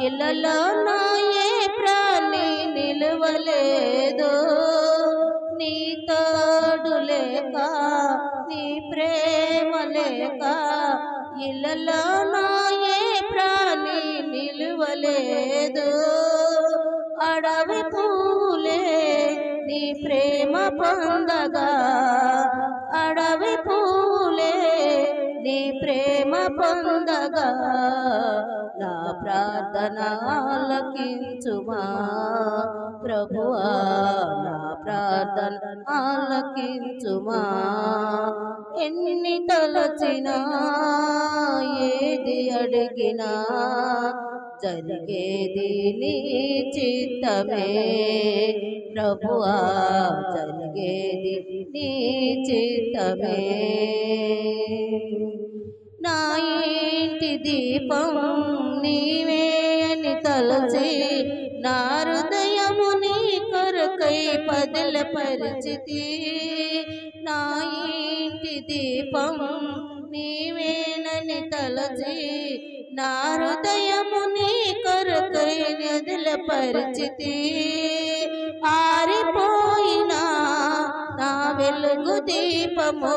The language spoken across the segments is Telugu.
ఇళ్ళలో నా ఏ ప్రాణి నిలవలేదు. నీ తోడు లేక నీ ప్రేమ లేక ఇళ్ళలో నా ఏ ప్రాణి నిలవలేదు. అడవి పూలే నీ ప్రేమ పొందగా అడవి పూ నీ ప్రేమ పొందగా నా ప్రార్థనాలకించుమా. ప్రభువా నా ప్రార్థన ఆలకించుమా ఎన్ని తలచినా ఏది అడిగినా జరిగేది నీ చిత్తమే. ప్రభువా జరిగేది నీ చిత్తమే. దీపం నీవేని తలచి నా హృదయము నీ కొరకై పదల పరిచితి. నా ఇంటి దీపం నీవేనని తలచి నా హృదయము నీ కొరకై నదుల పరిచితి. ఆరిపోయినా నా వెలుగు దీపము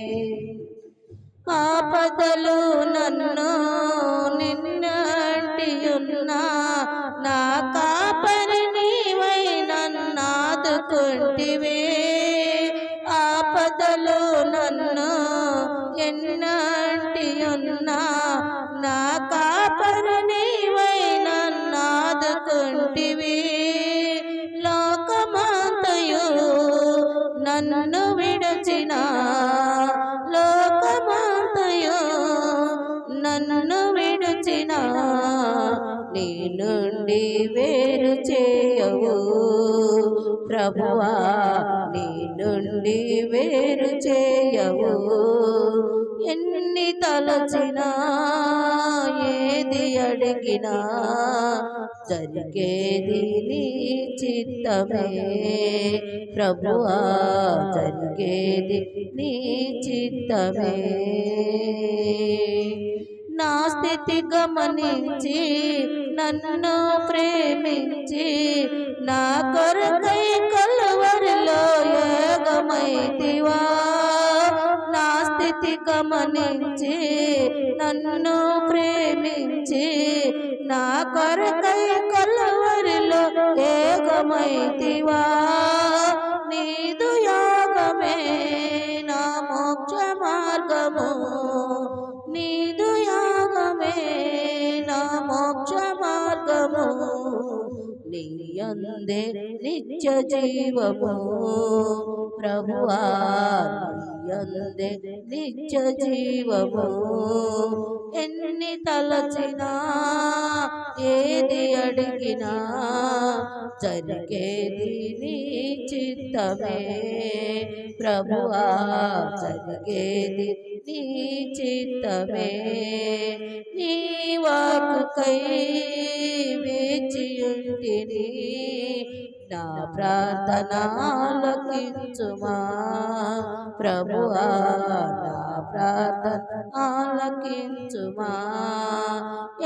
ఆపదలు నన్ను నిన్నంటియున్నా నా కాపరి నీవై నన్నాదుకుంటివే ఆపదలు నన్ను నుండి వేరు చేయవు. ప్రభువా నీ నుండి వేరు చేయవు. ఎన్ని తలచినా ఏది అడిగినా జరిగేది నీ చిత్తమే. ప్రభువా జరిగేది నీ చిత్తమే. నా స్థితి గమనించి నన్ను ప్రేమించి నా కొరకై కలవరిలో యోగమైతివా? నా స్థితి గమనించి నన్ను ప్రేమించి నా కొరకై కలవరిలో యోగమైతివా? నీ నీయందే నిత్య జీవము ప్రభువా నీయందే నిత్య జీవము ఎన్ని తలచినా ఏది అడిగినా జరిగేది నీ చిత్తమే ప్రభువా జరిగేది నీ చిత్తమే నీ వాకుకై వేచియుంటిని నా ప్రార్థన ఆలకించుమా ప్రభువా నా ప్రార్థన ఆలకించుమా